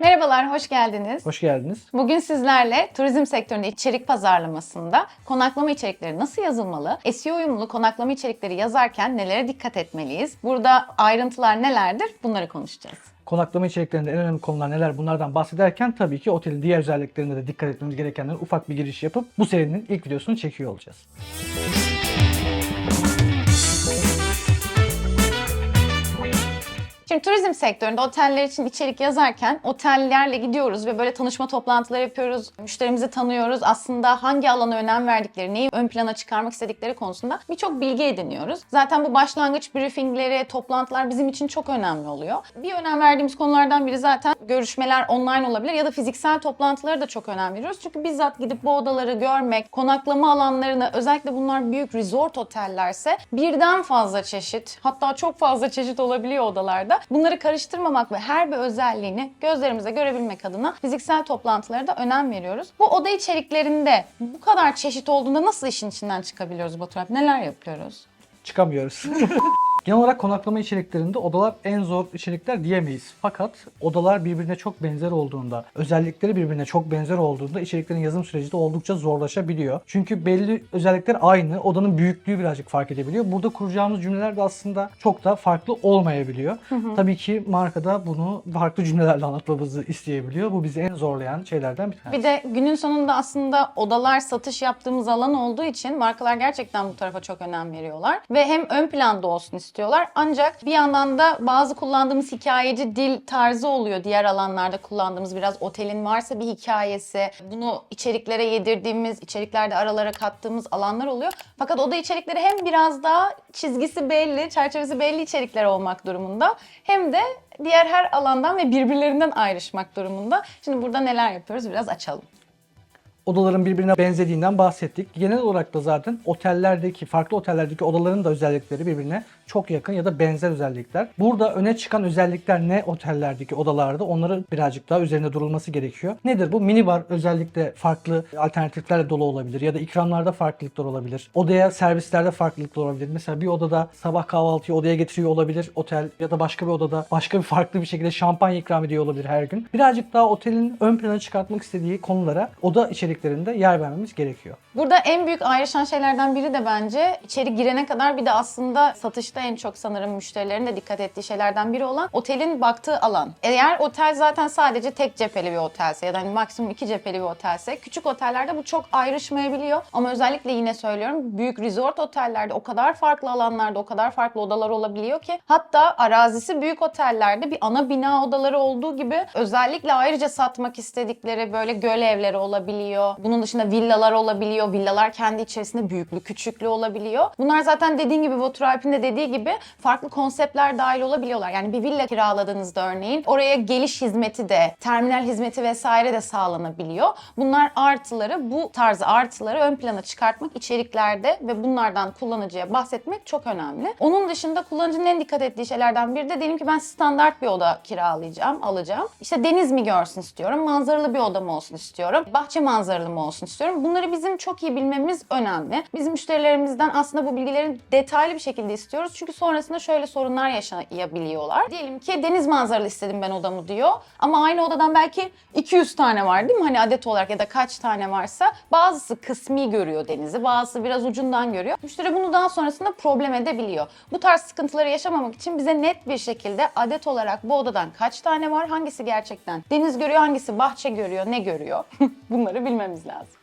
Merhabalar, hoş geldiniz. Hoş geldiniz. Bugün sizlerle turizm sektöründe içerik pazarlamasında konaklama içerikleri nasıl yazılmalı, SEO uyumlu konaklama içerikleri yazarken nelere dikkat etmeliyiz, burada ayrıntılar nelerdir bunları konuşacağız. Konaklama içeriklerinde en önemli konular neler bunlardan bahsederken tabii ki otelin diğer özelliklerinde de dikkat etmemiz gerekenleri ufak bir giriş yapıp bu serinin ilk videosunu çekiyor olacağız. Şimdi turizm sektöründe oteller için içerik yazarken otellerle gidiyoruz ve böyle tanışma toplantıları yapıyoruz. Müşterimizi tanıyoruz. Aslında hangi alana önem verdikleri, neyi ön plana çıkarmak istedikleri konusunda birçok bilgi ediniyoruz. Zaten bu başlangıç briefingleri, toplantılar bizim için çok önemli oluyor. Bir önem verdiğimiz konulardan biri zaten görüşmeler online olabilir ya da fiziksel toplantıları da çok önem veriyoruz. Çünkü bizzat gidip bu odaları görmek, konaklama alanlarını özellikle bunlar büyük resort otellerse birden fazla çeşit hatta çok fazla çeşit olabiliyor odalarda. Bunları karıştırmamak ve her bir özelliğini gözlerimizle görebilmek adına fiziksel toplantılara da önem veriyoruz. Bu oda içeriklerinde bu kadar çeşit olduğunda nasıl işin içinden çıkabiliyoruz Batu Alp? Neler yapıyoruz? Çıkamıyoruz. Genel olarak konaklama içeriklerinde odalar en zor içerikler diyemeyiz. Fakat odalar birbirine çok benzer olduğunda, özellikleri birbirine çok benzer olduğunda içeriklerin yazım süreci de oldukça zorlaşabiliyor. Çünkü belli özellikler aynı, odanın büyüklüğü birazcık fark edebiliyor. Burada kuracağımız cümleler de aslında çok da farklı olmayabiliyor. Tabii ki markada bunu farklı cümlelerle anlatmamızı isteyebiliyor. Bu bizi en zorlayan şeylerden bir tanesi. Bir de günün sonunda aslında odalar satış yaptığımız alan olduğu için markalar gerçekten bu tarafa çok önem veriyorlar. Ve hem ön planda olsun istiyorlar ancak bir yandan da bazı kullandığımız hikayeci dil tarzı oluyor diğer alanlarda kullandığımız biraz otelin varsa bir hikayesi bunu içeriklere yedirdiğimiz içeriklerde aralara kattığımız alanlar oluyor. Fakat oda içerikleri hem biraz daha çizgisi belli, çerçevesi belli içerikler olmak durumunda hem de diğer her alandan ve birbirlerinden ayrışmak durumunda. Şimdi burada neler yapıyoruz biraz açalım. Odaların birbirine benzediğinden bahsettik. Genel olarak da zaten otellerdeki, farklı otellerdeki odaların da özellikleri birbirine çok yakın ya da benzer özellikler. Burada öne çıkan özellikler ne otellerdeki odalarda onları birazcık daha üzerine durulması gerekiyor. Nedir bu? Minibar özellikle farklı alternatiflerle dolu olabilir ya da ikramlarda farklılıklar olabilir. Odaya servislerde farklılıklar olabilir. Mesela bir odada sabah kahvaltıyı odaya getiriyor olabilir otel ya da başka bir odada başka bir farklı bir şekilde şampanya ikram ediyor olabilir her gün. Birazcık daha otelin ön plana çıkartmak istediği konulara oda içeriklerinde yer vermemiz gerekiyor. Burada en büyük ayrışan şeylerden biri de bence içeri girene kadar bir de aslında satışta en çok sanırım müşterilerin de dikkat ettiği şeylerden biri olan otelin baktığı alan. Eğer otel zaten sadece tek cepheli bir otelse ya da hani maksimum iki cepheli bir otelse küçük otellerde bu çok ayrışmayabiliyor. Ama özellikle yine söylüyorum büyük resort otellerde o kadar farklı alanlarda o kadar farklı odalar olabiliyor ki hatta arazisi büyük otellerde bir ana bina odaları olduğu gibi özellikle ayrıca satmak istedikleri böyle göl evleri olabiliyor. Bunun dışında villalar olabiliyor. Villalar kendi içerisinde büyüklü, küçüklü olabiliyor. Bunlar zaten dediğin gibi Batur Alp'in de dediği gibi farklı konseptler dahil olabiliyorlar. Yani bir villa kiraladığınızda örneğin oraya geliş hizmeti de, terminal hizmeti vesaire de sağlanabiliyor. Bunlar artıları, bu tarzı artıları ön plana çıkartmak içeriklerde ve bunlardan kullanıcıya bahsetmek çok önemli. Onun dışında kullanıcının en dikkat ettiği şeylerden biri de diyelim ki ben standart bir oda kiralayacağım, alacağım. İşte deniz mi görsün istiyorum, manzaralı bir oda mı olsun istiyorum, bahçe manzaralı mı olsun istiyorum. Bunları bizim çok iyi bilmemiz önemli. Biz müşterilerimizden aslında bu bilgileri detaylı bir şekilde istiyoruz. Çünkü sonrasında şöyle sorunlar yaşayabiliyorlar. Diyelim ki deniz manzaralı istedim ben odamı diyor. Ama aynı odadan belki 200 tane var değil mi? Hani adet olarak ya da kaç tane varsa. Bazısı kısmi görüyor denizi, bazısı biraz ucundan görüyor. Müşteri bunu daha sonrasında problem edebiliyor. Bu tarz sıkıntıları yaşamamak için bize net bir şekilde adet olarak bu odadan kaç tane var, hangisi gerçekten deniz görüyor, hangisi bahçe görüyor, ne görüyor? Bunları bilmemiz görmemiz lazım.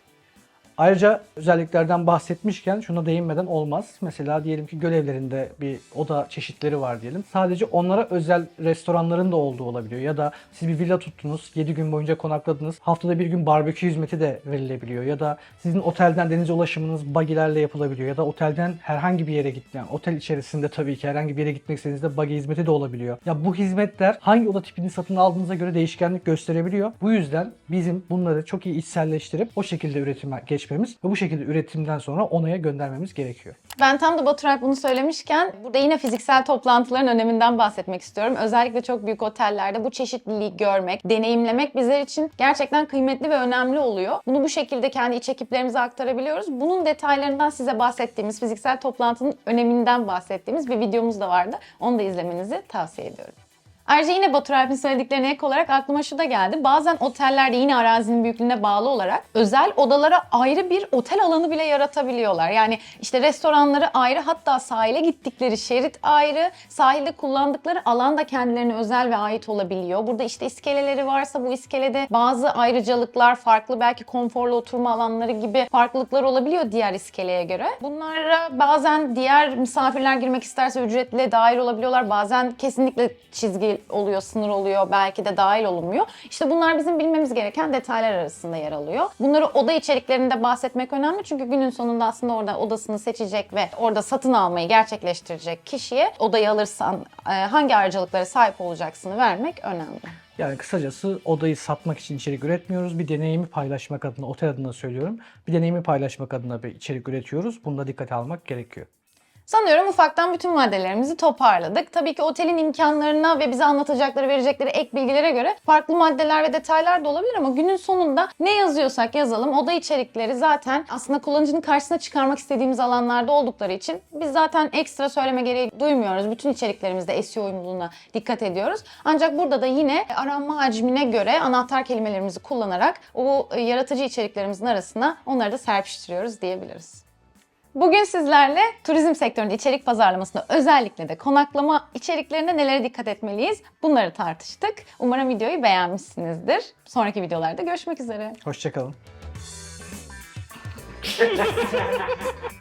Ayrıca özelliklerden bahsetmişken şuna değinmeden olmaz. Mesela diyelim ki göl evlerinde bir oda çeşitleri var diyelim. Sadece onlara özel restoranların da olduğu olabiliyor. Ya da siz bir villa tuttunuz, 7 gün boyunca konakladınız. Haftada bir gün barbekü hizmeti de verilebiliyor. Ya da sizin otelden denize ulaşımınız bagilerle yapılabiliyor. Ya da otelden herhangi bir yere gitmeyen, otel içerisinde tabii ki herhangi bir yere gitmek istediğinizde bagi hizmeti de olabiliyor. Ya bu hizmetler hangi oda tipini satın aldığınıza göre değişkenlik gösterebiliyor. Bu yüzden bizim bunları çok iyi içselleştirip o şekilde üretime geçmemiz ve bu şekilde üretimden sonra onaya göndermemiz gerekiyor. Ben tam da Batu Alp bunu söylemişken burada yine fiziksel toplantıların öneminden bahsetmek istiyorum. Özellikle çok büyük otellerde bu çeşitliliği görmek, deneyimlemek bizler için gerçekten kıymetli ve önemli oluyor. Bunu bu şekilde kendi iç ekiplerimize aktarabiliyoruz. Bunun detaylarından size bahsettiğimiz, fiziksel toplantının öneminden bahsettiğimiz bir videomuz da vardı. Onu da izlemenizi tavsiye ediyorum. Ayrıca yine Batur Alp'in söylediklerine ek olarak aklıma şu da geldi. Bazen otellerde yine arazinin büyüklüğüne bağlı olarak özel odalara ayrı bir otel alanı bile yaratabiliyorlar. Yani işte restoranları ayrı hatta sahile gittikleri şerit ayrı, sahilde kullandıkları alan da kendilerine özel ve ait olabiliyor. Burada işte iskeleleri varsa bu iskelede bazı ayrıcalıklar farklı belki konforlu oturma alanları gibi farklılıklar olabiliyor diğer iskeleye göre. Bunlara bazen diğer misafirler girmek isterse ücretle dahil olabiliyorlar. Bazen kesinlikle çizgi oluyor, sınır oluyor, belki de dahil olunmuyor. İşte bunlar bizim bilmemiz gereken detaylar arasında yer alıyor. Bunları oda içeriklerinde bahsetmek önemli çünkü günün sonunda aslında orada odasını seçecek ve orada satın almayı gerçekleştirecek kişiye odayı alırsan e, hangi ayrıcalıklara sahip olacaksını vermek önemli. Yani kısacası odayı satmak için içerik üretmiyoruz. Bir deneyimi paylaşmak adına, otel adına söylüyorum. Bir deneyimi paylaşmak adına bir içerik üretiyoruz. Bunu da dikkate almak gerekiyor. Sanıyorum ufaktan bütün maddelerimizi toparladık. Tabii ki otelin imkanlarına ve bize anlatacakları, verecekleri ek bilgilere göre farklı maddeler ve detaylar da olabilir ama günün sonunda ne yazıyorsak yazalım oda içerikleri zaten aslında kullanıcının karşısına çıkarmak istediğimiz alanlarda oldukları için biz zaten ekstra söyleme gereği duymuyoruz. Bütün içeriklerimizde SEO uyumluluğuna dikkat ediyoruz. Ancak burada da yine aranma hacmine göre anahtar kelimelerimizi kullanarak o yaratıcı içeriklerimizin arasına onları da serpiştiriyoruz diyebiliriz. Bugün sizlerle turizm sektöründe içerik pazarlamasında özellikle de konaklama içeriklerine nelere dikkat etmeliyiz bunları tartıştık. Umarım videoyu beğenmişsinizdir. Sonraki videolarda görüşmek üzere. Hoşçakalın.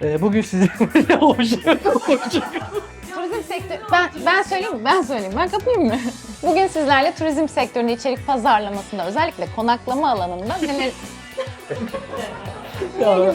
Ee, bugün size Hoşçakalın. Turizm sektörü... Ben, ben söyleyeyim mi? Ben söyleyeyim. Ben kapayım mı? Bugün sizlerle turizm sektöründe içerik pazarlamasında özellikle konaklama alanında neler... Ya,